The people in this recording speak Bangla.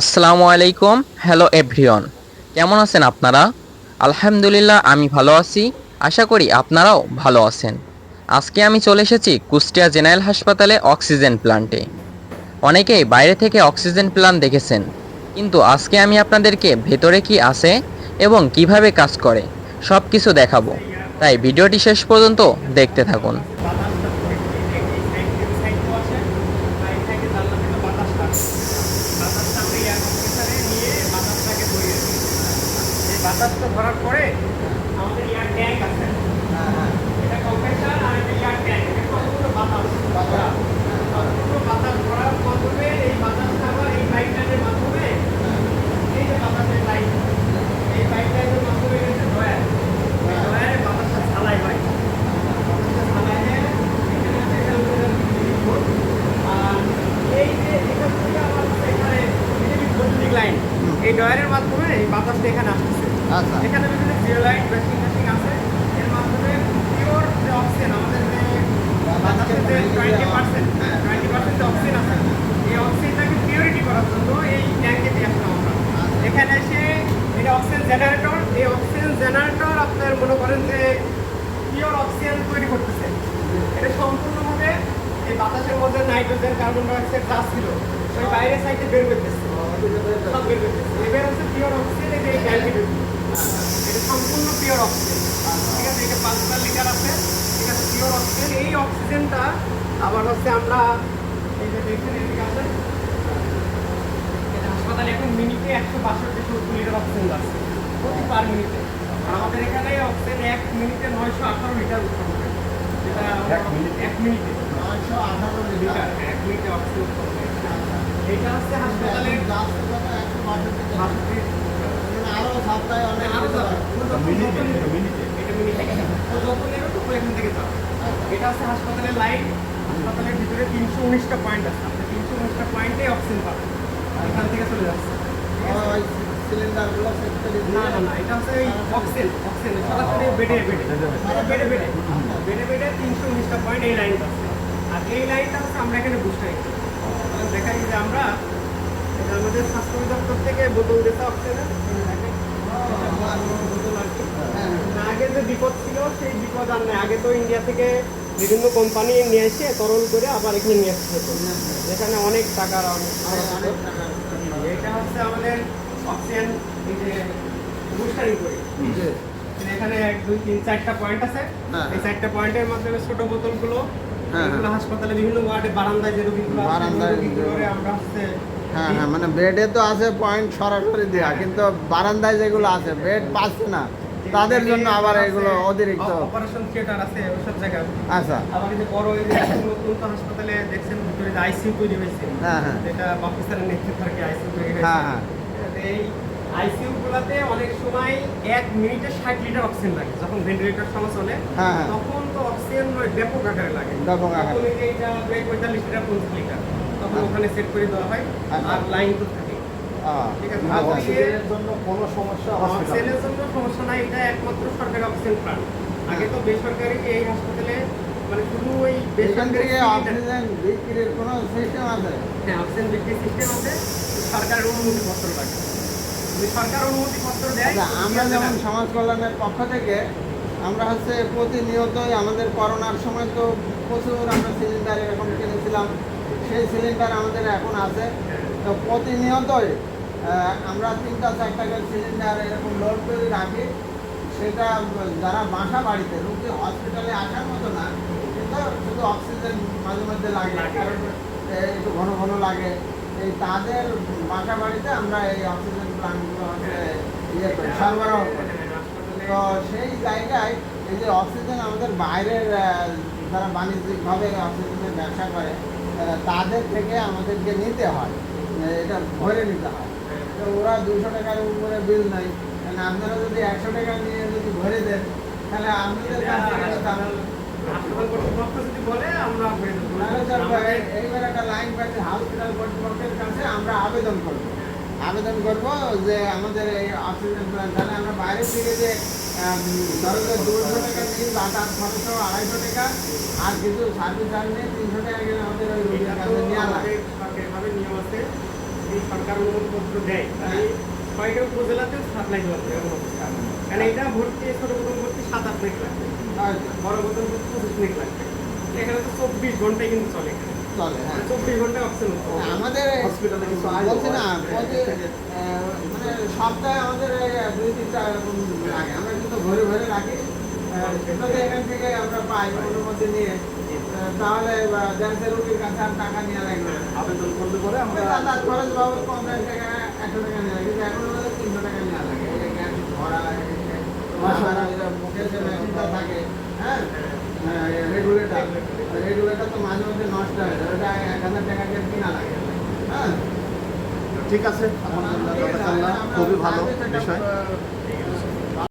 আসসালামু আলাইকুম, হ্যালো এভরিওয়ান। কেমন আছেন আপনারা? আলহামদুলিল্লাহ, আমি ভালো আছি। আশা করি আপনারাও ভালো আছেন। আজকে আমি চলে এসেছি কুষ্টিয়া জেনারেল হাসপাতালে অক্সিজেন প্ল্যান্টে অনেকেই বাইরে থেকে অক্সিজেন প্ল্যান্ট দেখেছেন। কিন্তু আজকে আমি আপনাদেরকে ভেতরে কি আছে এবং কীভাবে কাজ করে সব কিছু দেখাবো। তাই ভিডিওটি শেষ পর্যন্ত দেখতে থাকুন বাতাসটা এই সাইড সাইডও আছে আর এই সাইডে জানলা থেকে বাতাসটা আসে। বাতাসটা আমরা এয়ার কম্প্রেসারে নিয়ে বাতাসটাকে ধরিয়ে দিই এই বাতাসটা ধরার পরে আমাদের এয়ার ট্যাঙ্ক আছে। এটা কম্প্রেসার আর এটা এয়ার ট্যাঙ্ক এটা সম্পূর্ণ বাতাস? ভরা। সম্পূর্ণ বাতাস ভরার মাধ্যমে এই বাতাসটা আবার এই পাইপলাইনের মাধ্যমে এই যে বাতাসের লাইন এই পাইপলাইনের মাধ্যমে গেছে ড্রয়ার এই ড্রয়ারে বাতাসটা ঝালাই হয়। এই ডয়ারের মাধ্যমে এই বাতাসটা এখানে আসতেছে। আচ্ছা। এখানে বিভিন্ন জিরো লাইট মেশিন আছে। এর মাধ্যমে পিওর যে অক্সিজেন আমাদের যে বাতাসের যে টোয়েন্টি পার্সেন্ট হ্যাঁ টোয়েন্টি পার্সেন্ট যে অক্সিজেন আছে এই অক্সিজেনটাকে পিওরিটি করার জন্য এই ট্যাঙ্কে দিয়ে আসলাম আমরা এখানে এসে এটা অক্সিজেন জেনারেটর এই অক্সিজেন জেনারেটর আপনার মনে করেন যে পিওর অক্সিজেন তৈরি করতেছে। এটা সম্পূর্ণভাবে এই বাতাসের মধ্যে নাইট্রোজেন কার্বন ডাই অক্সাইড যা ছিল ওই বাইরের সাইডে বের করতেছে সব বের করতেছে এবার হচ্ছে পিওর অক্সিজেন এই ট্যাঙ্কে। এটা সম্পূর্ণ পিওর অক্সিজেন ঠিক আছে এটা পাঁচ হাজার লিটার আছে ঠিক আছে পিওর অক্সিজেন এই অক্সিজেনটা আবার হচ্ছে আমরা এই যে দেখছেন এদিকে আছে হাসপাতালে এখন মিনিটে একশো বাষট্টি সত্তর লিটার অক্সিজেন যাচ্ছে প্রতি পার মিনিটে আর আমাদের এখানে অক্সিজেন এক মিনিটে নয়শো আঠারো লিটার উৎপন্ন হয়। যেটা এক মিনিটে নয়শো আঠারো লিটার এক মিনিটে অক্সিজেন উৎপন্ন হয়। এটা হচ্ছে হাসপাতালের আরও সপ্তাহে অনেক। হয়। এটা হচ্ছে হাসপাতালের লাইট হাসপাতালের ভিতরে তিনশো উনিশটা পয়েন্ট আছে। আপনি তিনশো উনিশটা পয়েন্টে অক্সিজেন পাবেন। এখান থেকে চলে যাচ্ছে। ঠিক সিলিন্ডারগুলো করে না না না এটা হচ্ছে এই অক্সিজেন অক্সিজেন সরাসরি বেডে। বেডে বেডে বেডে বেডে বেডে তিনশো উনিশটা পয়েন্ট এই লাইনটা আছে। আর এই লাইনটা হচ্ছে আমরা এখানে বুঝতে দেখা যায় যে আমরা এটা আমাদের স্বাস্থ্য অধিদপ্তর থেকে বোতল দিতে অক্সিজেন বোতল আর কি না, আগে যে বিপদ ছিল আগে তো ইন্ডিয়া থেকে বিভিন্ন কোম্পানি নিয়ে এসে তরল করে আবার এখানে নিয়ে আসতে হতো। যেখানে অনেক টাকার টাকা এটা হচ্ছে আমাদের অক্সিজেন বুস্টারিং করি। এখানে এক দুই তিন চারটা পয়েন্ট আছে। হ্যাঁ। এই চারটা পয়েন্টের মাধ্যমে ছোট বোতলগুলো হ্যাঁ, হাসপাতালে বিভিন্ন ওয়ার্ডে বারান্দায় যে রোগীগুলো বারান্দায় আমরা হচ্ছে হ্যাঁ হ্যাঁ মানে বেডে তো আছে পয়েন্ট সরাসরি দেওয়া কিন্তু বারান্দায় যেগুলো আছে বেড পাচ্ছে না। তাদের জন্য আবার এগুলো অতিরিক্ত অপারেশন থিয়েটার আছে ওইসব জায়গায় আচ্ছা আবার যে বড় এই যে নতুন তো হাসপাতালে দেখছেন ভিতরে যে আইসিইউ তৈরি হয়েছে হ্যাঁ, হ্যাঁ। যেটা পাকিস্তানের নেতৃত্ব আর কি আইসিইউ তৈরি হয়েছে হ্যাঁ, হ্যাঁ। এই আইসিইউ গুলাতে অনেক সময় এক মিনিটে ষাট লিটার অক্সিজেন লাগে যখন ভেন্টিলেটর সময় চলে হ্যাঁ। তখন তো অক্সিজেন ওই ব্যাপক আকারে লাগে ব্যাপক আকারে। তখন এই যে এটা প্রায় পঁয়তাল্লিশ লিটার পঞ্চাশ লিটার তখন হ্যাঁ। ওখানে সেট করে দেওয়া হয় আচ্ছা। আর লাইন তো থাকে ঠিক আছে। অক্সিজেনের জন্য কোনো সমস্যা অক্সিজেনের জন্য সমস্যা নাই এটা একমাত্র সরকারি অক্সিজেন প্ল্যান্ট আগে তো বেসরকারি এই হাসপাতালে মানে শুধু ওই বেসরকারি অক্সিজেন বিক্রির কোনো সিস্টেম আছে? হ্যাঁ অক্সিজেন বিক্রি সিস্টেম আছে। সরকারের অনুমতিপত্র লাগে। সরকার অনুমতিপত্র দেয় আচ্ছা, আমরা যেমন সমাজ কল্যাণের পক্ষ থেকে আমরা হচ্ছে প্রতিনিয়তই আমাদের করোনার সময় তো প্রচুর আমরা সিলিন্ডার এরকম কিনেছিলাম। সেই সিলিন্ডার আমাদের এখন আছে। তো প্রতিনিয়তই আমরা তিনটা চারটা করে সিলিন্ডার এরকম লোড করে রাখি। সেটা যারা বাসা বাড়িতে রুগী হসপিটালে আসার মতো না কিন্তু শুধু অক্সিজেন মাঝে মধ্যে লাগে কারণ একটু ঘন ঘন লাগে। এই তাদের বাসা বাড়িতে আমরা এই অক্সিজেন প্লান্টগুলো হচ্ছে ইয়ে করি সরবরাহ করি। তো সেই জায়গায় এই যে অক্সিজেন আমাদের বাইরের যারা বাণিজ্যিকভাবে অক্সিজেনের ব্যবসা করে তাদের থেকে আমাদেরকে নিতে হয়। এটা ভরে নিতে হয়। তো ওরা দুশো টাকার উপরে বিল নাই কারণ আপনারা যদি একশো টাকা নিয়ে যদি ভরে দেন তাহলে আপনাদের কাছ থেকে তারা- হাসপাতাল কর্তৃপক্ষ যদি বলে আমরা করে দেবো। তাহলে স্যার আমাদের- এইবার একটা লাইন পাচ্ছি হসপিটাল কর্তৃপক্ষের কাছে আমরা আবেদন করব। আবেদন করব যে আমাদের এই অক্সিজেন প্ল্যান্ট তাহলে আমরা বাইরে থেকে যে ধরো যে দুশো টাকা নিই যাতায়াত খরচ আড়াইশো টাকা আর কিছু সার্ভিস চার্জ নিয়ে তিনশো টাকা গেলে আমাদের ওই রোগীর কাছে নেওয়া লাগে। নিয়ম আছে। যদি সরকার অনুমতিপত্র দেয় তাহলে ছয়টা উপজেলাতেও সাপ্লাই দেওয়া এমন অবস্থা। কারণ এটা ভর্তি ছোট প্রথম ভর্তি সাত আট মিনিট লাগবে। আচ্ছা, বড় প্রথম ভর্তি পঁচিশ মিনিট লাগবে। এখানে তো চব্বিশ ঘন্টায় কিন্তু চলে চলে হ্যাঁ। চব্বিশ ঘন্টায় অক্সিজেন আমাদের হসপিটালে কিছু বলছি না হয়। প্রতি আহ, মানে সপ্তাহে আমাদের দুই তিনটা লাগে। আমরা কিন্তু ঘরে ঘরে রাখি। এখান থেকে আমরা পাই নিয়ে। তাহলে দেশের রুগীর কাছে আর টাকা নেওয়া লাগবে না। আবেদন করলে পরে আমরা যাতায়াত খরচ বাবদ পঞ্চাশ টাকা একশো টাকা নেওয়া লাগে কিন্তু এখন আমাদের তিনশো টাকা নেওয়া লাগে এই যে গ্যাস ভরা মাসারা মুখে যে মেশিনটা থাকে হ্যাঁ রেগুলেটর রেগুলেটর তো মাঝে মধ্যে নষ্ট হয়ে যায় ওটা এক হাজার টাকা দিয়ে কিনা লাগে হ্যাঁ ঠিক আছে আলহামদুলিল্লাহ কথা জানলাম খুবই ভালো বিষয় বিষয়